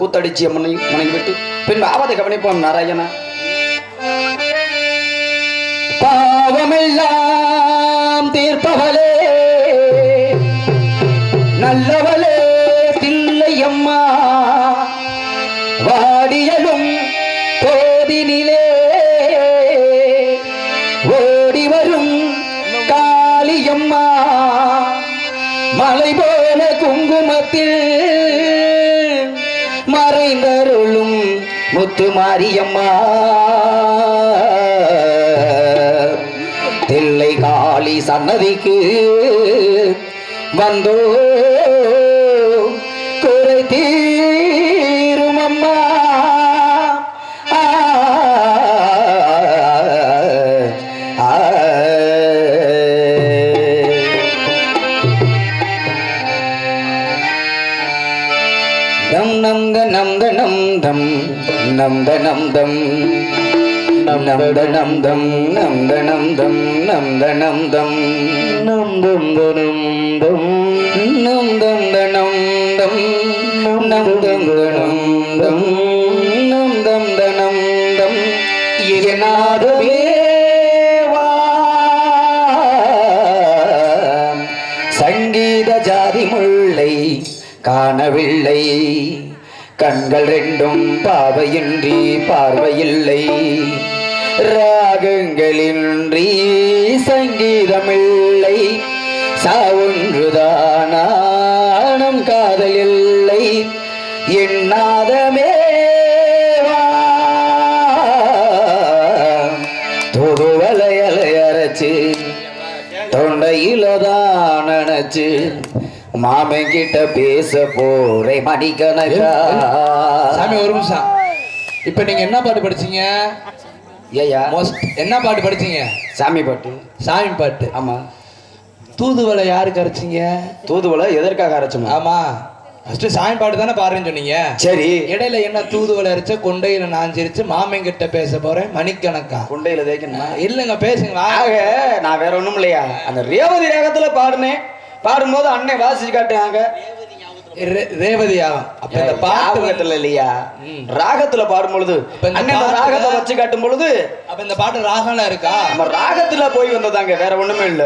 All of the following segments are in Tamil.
கூத்தடிச்சி அம்மனை மனைவி பின் ஆபத்தை கவனிப்போம் நாராயண. பாவமெல்லாம் தீர்ப்பவளே. நல்லவ மறைந்தருளும் முத்து மாரியம்மா. தில்லை காளி சன்னதிக்கு வந்தோ குறை தீ தம் த நம் தம் நம் தம் த நம் தம் நம் தம் த நம் தம் நம் தம் த நம் தம் இயனாதவே வா சங்கீத ஜாதி முல்லை காணவில்லை. கண்கள் ரெண்டும் பாவையின்றி பார்வையில்லை. ராகங்களின்றி சங்கீதமில்லை. சாவொன்றுதானம் காதல் இல்லை எண்ணாதமே தொடுவலையலை அரைச்சு தொண்டையில தான் நினைச்சு மாமன் கிட்ட பேச போறே மணிக்கணக்கா. சாமி ஒரு நிமிஷம். இப்ப நீங்க என்ன பாட்டு படிச்சீங்க? ஏயா மோஸ்ட் என்ன பாட்டு படிச்சீங்க? சாமி பாட்டு. சாமி பாட்டு. ஆமா. தூதுவளை யாருக்கு அரைச்சீங்க? தூதுவளை எதற்காக அரைச்சோம்? ஆமா. ஃபர்ஸ்ட் சாமி பாட்டு தானே பாருன்னு சொன்னீங்க. சரி. இடையில என்ன தூதுவளை அரைச்ச கொண்டையில நான் சிரிச்சு மாமன் கிட்ட பேச போறேன் மணிக்கணக்கா. குண்டையில தேய்க்கணுமா? இல்லைங்க பேசுங்க ஆக நான் வேற ஒண்ணும் இல்லையா? அந்த ரேவதி ராகத்துல பாடுனேன். பாடும்போது அண்ணன் வாசிச்சு காட்டுறாங்க. ரே- ரேவதி யாகம் அப்ப இந்த பாட்டுல இல்லையா. ராகத்துல பாடும் பொழுது ராகத்தை வச்சு காட்டும் பொழுது அப்ப இந்த பாட்டு ராகம்ல இருக்கா? நம்ம ராகத்துல போய் வந்ததாங்க வேற ஒண்ணுமே இல்ல.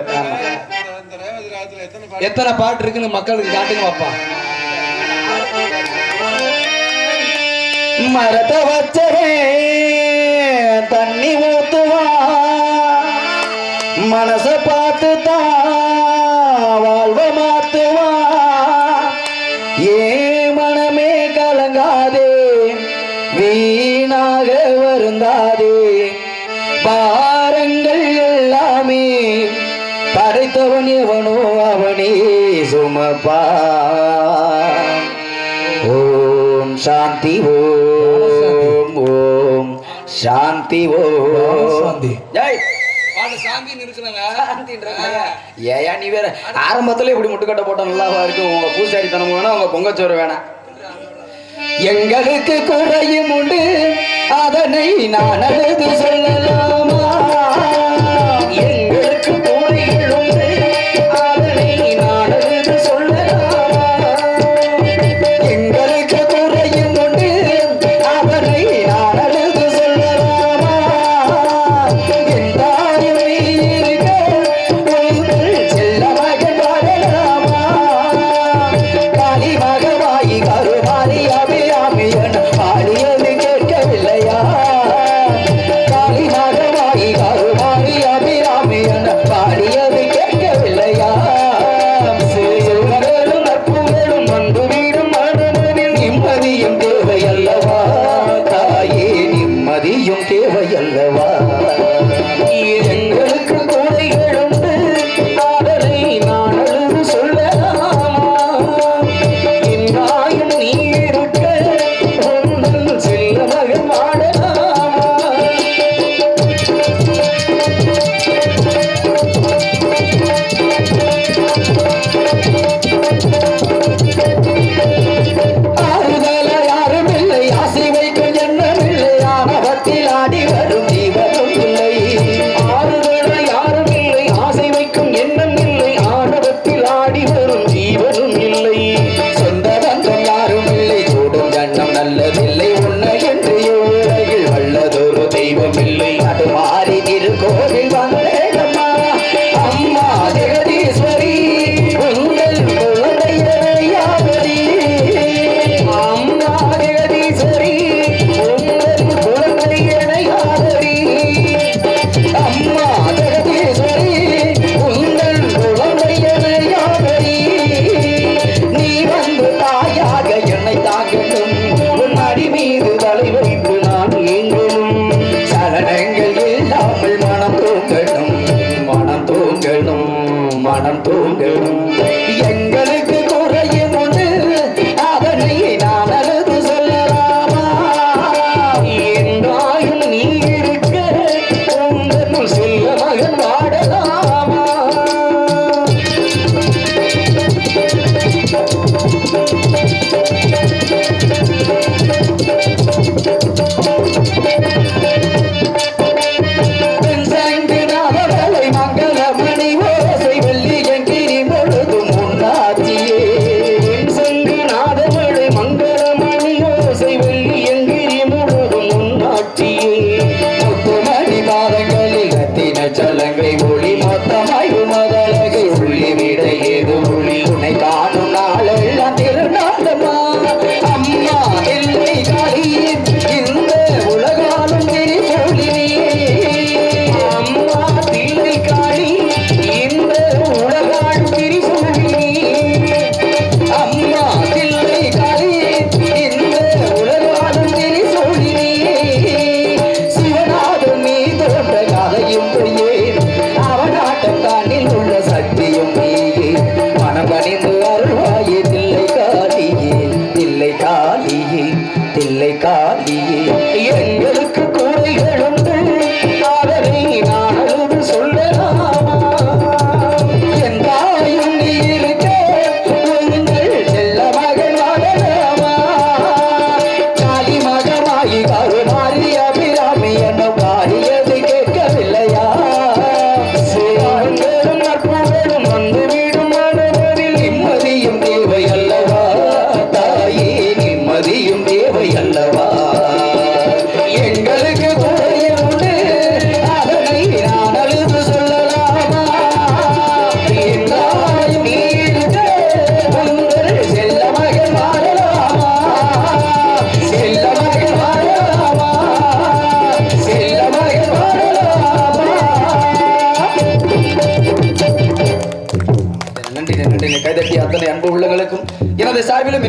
எத்தனை பாட்டு இருக்குன்னு மக்களுக்கு காட்டுங்க பாப்பா. மரத்தை வச்சரே தண்ணி ஊத்துவா மனச பார்த்து தான் சுமப்பா ஓம் சாந்தி ஓம் ஓம் சாந்தி ஓம். சாந்தி. ஜெய் ஏயா நீ வேற ஆரம்பத்துல இப்படி முட்டுக்கட்டை போட்டா நல்லாவா இருக்கு. உங்க பூசாரித்தனம் வேணா உங்க பொங்கச்சோறு வேணாம் எங்களுக்கு குறையும் உண்டு. அதனை நான் அழுது சொல்லலாமா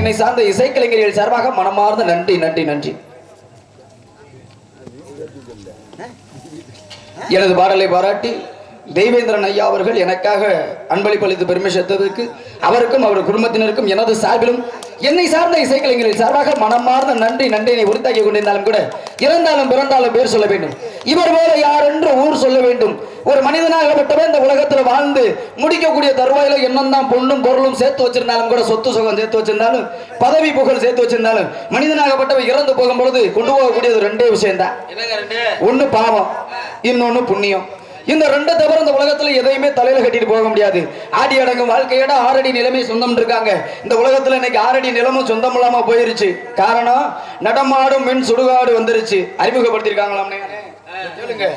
என்னை சார்ந்த இசைக்கலைஞர்கள் சார்பாக மனமார்ந்த நன்றி நன்றி நன்றி. எனது பாடலை பாராட்டி தெய்வேந்திரன் ஐயா அவர்கள் எனக்காக அன்பளிப்பு அளித்து பெருமை சேர்த்ததற்கு அவருக்கும் அவர் குடும்பத்தினருக்கும் எனது சார்பிலும் என்னை சார்ந்த இசைக்கலைஞர்கள் சார்பாக மனமார்ந்த நன்றி நன்றினை உரித்தாக்கி கொண்டிருந்தாலும் கூட இறந்தாலும் பிறந்தாலும் பேர் சொல்ல வேண்டும். இவர் போல யார் என்று ஊர் சொல்ல வேண்டும். ஒரு மனிதனாகப்பட்டவன் இந்த உலகத்தில் வாழ்ந்து முடிக்கக்கூடிய தருவாயில என்னந்தான் பொண்ணும் பொருளும் சேர்த்து வச்சிருந்தாலும் கூட சொத்து சுகம் சேர்த்து வச்சிருந்தாலும் பதவி புகழ் சேர்த்து வச்சிருந்தாலும் மனிதனாகப்பட்டவன் இறந்து போகும் பொழுது கொண்டு போகக்கூடியது ரெண்டே விஷயம் தான் ஒண்ணு பாவம் இன்னொன்னு புண்ணியம். இந்த ரெண்டு தவிர இந்த உலகத்துல எதையுமே தலையில கட்டிட்டு போக முடியாது. ஆடி அடங்கும் வாழ்க்கையோட ஆறடி நிலைமை சொந்தம் இருக்காங்க. இந்த உலகத்துல இன்னைக்கு ஆறடி நிலமும் சொந்தம் இல்லாம போயிருச்சு. காரணம் நடமாடும் மின் சுடுகாடு வந்துருச்சு. அறிமுகப்படுத்திருக்காங்களாம் சொல்லுங்க.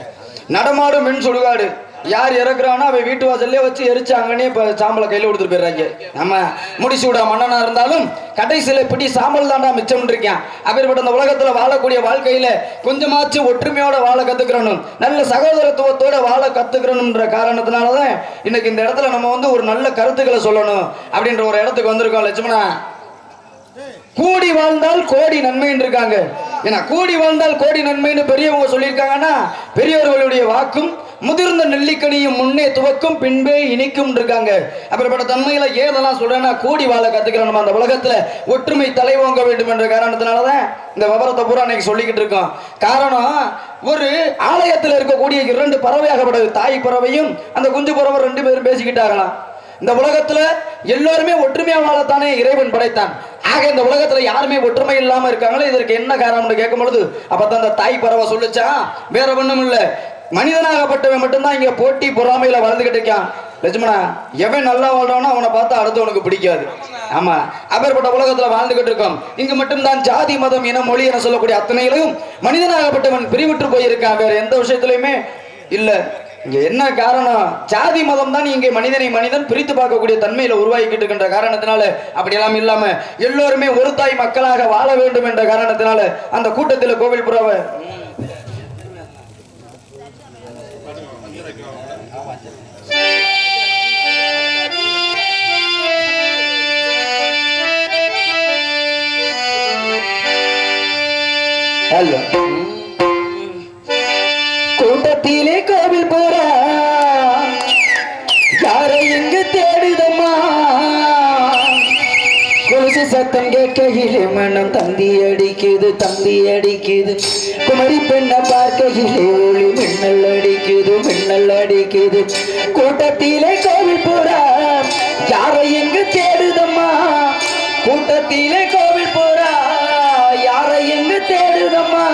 நடமாடும் மின் சுடுகாடு. யார் இறக்குறானோ அவன் வீட்டு வாசல்லே வச்சு எரிச்சாங்கன்னே இப்போ சாம்பலை கையில் கொடுத்துட்டு போயிடுறாங்க. நம்ம முடிச்சு விட மன்னனா இருந்தாலும் கடைசியில பிடி சாம்பல் தாண்டா மிச்சம் இருக்கேன் அப்பேற்பட்ட அந்த உலகத்துல வாழக்கூடிய வாழ்க்கையில கொஞ்சமாச்சும் ஒற்றுமையோட வாழ கத்துக்கிறணும். நல்ல சகோதரத்துவத்தோட வாழ கற்றுக்கிறணுன்ற காரணத்தினால தான் இன்னைக்கு இந்த இடத்துல நம்ம வந்து ஒரு நல்ல கருத்துக்களை சொல்லணும் அப்படின்ற ஒரு இடத்துக்கு வந்திருக்கோம் லட்சுமணா. கூடி வாழ்ந்தால் கோடி நன்மைன்னு இருக்காங்க. ஏன்னா கூடி வாழ்ந்தால் கோடி நன்மைன்னு பெரியவங்க சொல்லியிருக்காங்கன்னா பெரியவர்களுடைய வாக்கும் முதிர்ந்த நெல்லிக்கனியும் முன்னே துவக்கும் பின்பே இனிக்கும் இருக்காங்க. அப்படிப்பட்ட தன்மையில ஏதெல்லாம் சொல்றேன்னா கூடி வாழ கத்துக்கிறோம் நம்ம அந்த உலகத்துல ஒற்றுமை தலைவோங்க வேண்டும் என்ற காரணத்தினாலதான் இந்த விவரத்தை பூரா இன்னைக்கு சொல்லிக்கிட்டு இருக்கோம். காரணம் ஒரு ஆலயத்தில் இருக்கக்கூடிய இரண்டு பறவையாகப்பட்டது. தாய் பறவையும் அந்த குஞ்சு பறவை ரெண்டு பேரும் பேசிக்கிட்டாங்களாம். இந்த உலகத்துல எல்லாருமே ஒற்றுமையா வாழத்தானே இறைவன் படைத்தான். ஆக இந்த உலகத்துல யாருமே ஒற்றுமை இல்லாம இருக்காங்களே இதற்கு என்ன காரணம்னு கேட்கும் பொழுது அப்பதான் அந்த தாய் பறவை சொல்லிச்சா? வேற ஒண்ணும் இல்ல மனிதனாகப்பட்டவன் மட்டும்தான் இங்க போட்டி பொறாமையில வளர்ந்துகிட்டு இருக்கான். லட்சுமணா எவன் நல்லா வாழ்றானோ அவனை பார்த்தா அடுத்தவனுக்கு பிடிக்காது. ஆமா அப்பேற்பட்ட உலகத்துல வாழ்ந்துகிட்டு இருக்கோம். இங்கு மட்டும்தான் ஜாதி மதம் இன மொழி என சொல்லக்கூடிய அத்தனைகளையும் மனிதனாகப்பட்டவன் பிரிவிட்டு போயிருக்கான். வேற எந்த விஷயத்திலயுமே இல்ல. இங்க என்ன காரணம்? ஜாதி மதம் தான் இங்கே மனிதனை மனிதன் பிரித்து பார்க்கக்கூடிய தன்மையில உருவாகிக்கிட்டு இருக்கின்ற காரணத்தினால அப்படியெல்லாம் இல்லாம எல்லாருமே ஒரு தாய் மக்களாக வாழ வேண்டும் என்ற காரணத்தினால அந்த கூட்டத்தில் கோவில் புறாவை கூட்டத்திலே கோவில் போறா யாரை எங்கு தேடுதம்மா? கொலுசு சத்தம் கேட்கையிலே மனம் தந்தி அடிக்குது தந்தி அடிக்குது. குமரி பெண்ணை பார்க்கையிலே ஒளி மின்னல் அடிக்குது மின்னல் அடிக்குது. கூட்டத்திலே கோவில் போறா யாரை எங்கு தேடுதம்மா? கூட்டத்திலே கோவில் போறா யாரை எங்கு தேடுதம்மா?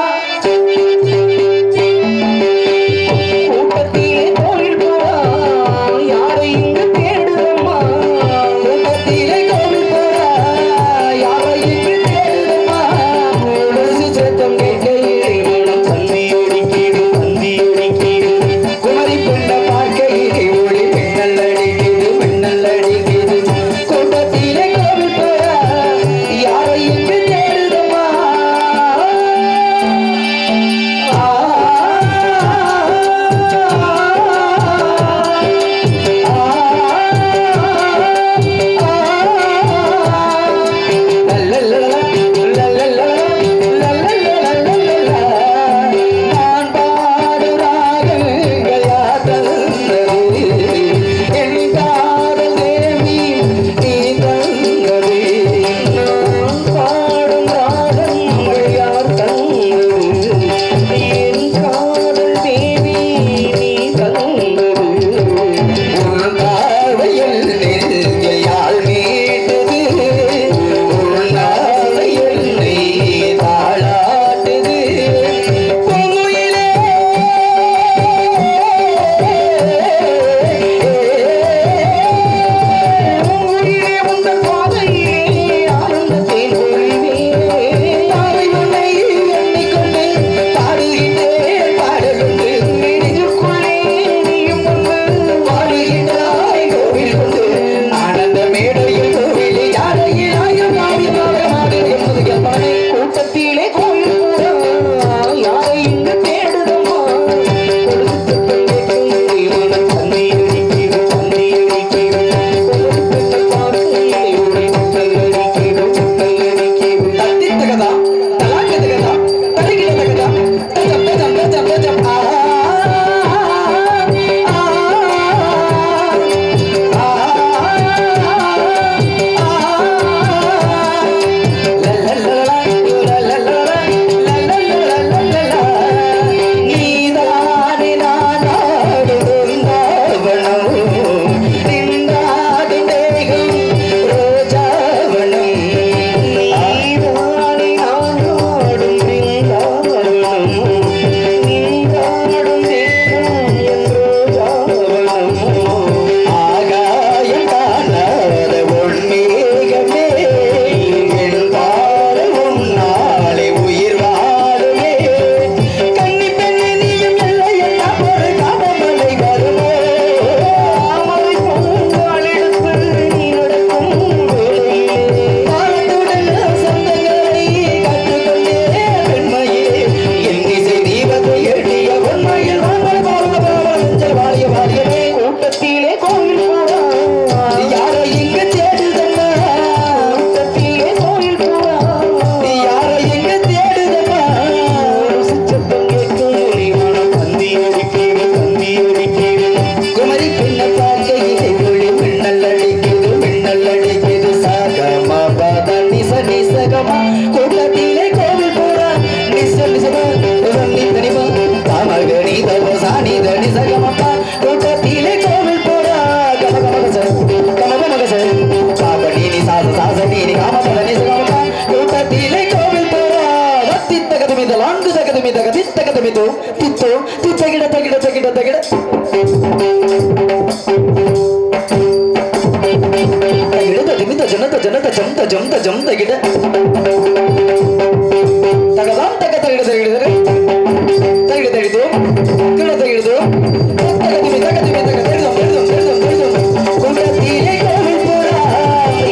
புறா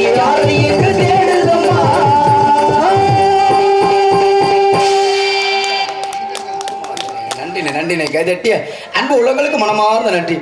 யாரை எங்கு தேடுதம்மா. நன்றினே நன்றினே கைதட்டிய அன்பு உள்ளங்களுக்கு மனமார்ந்த நன்றி.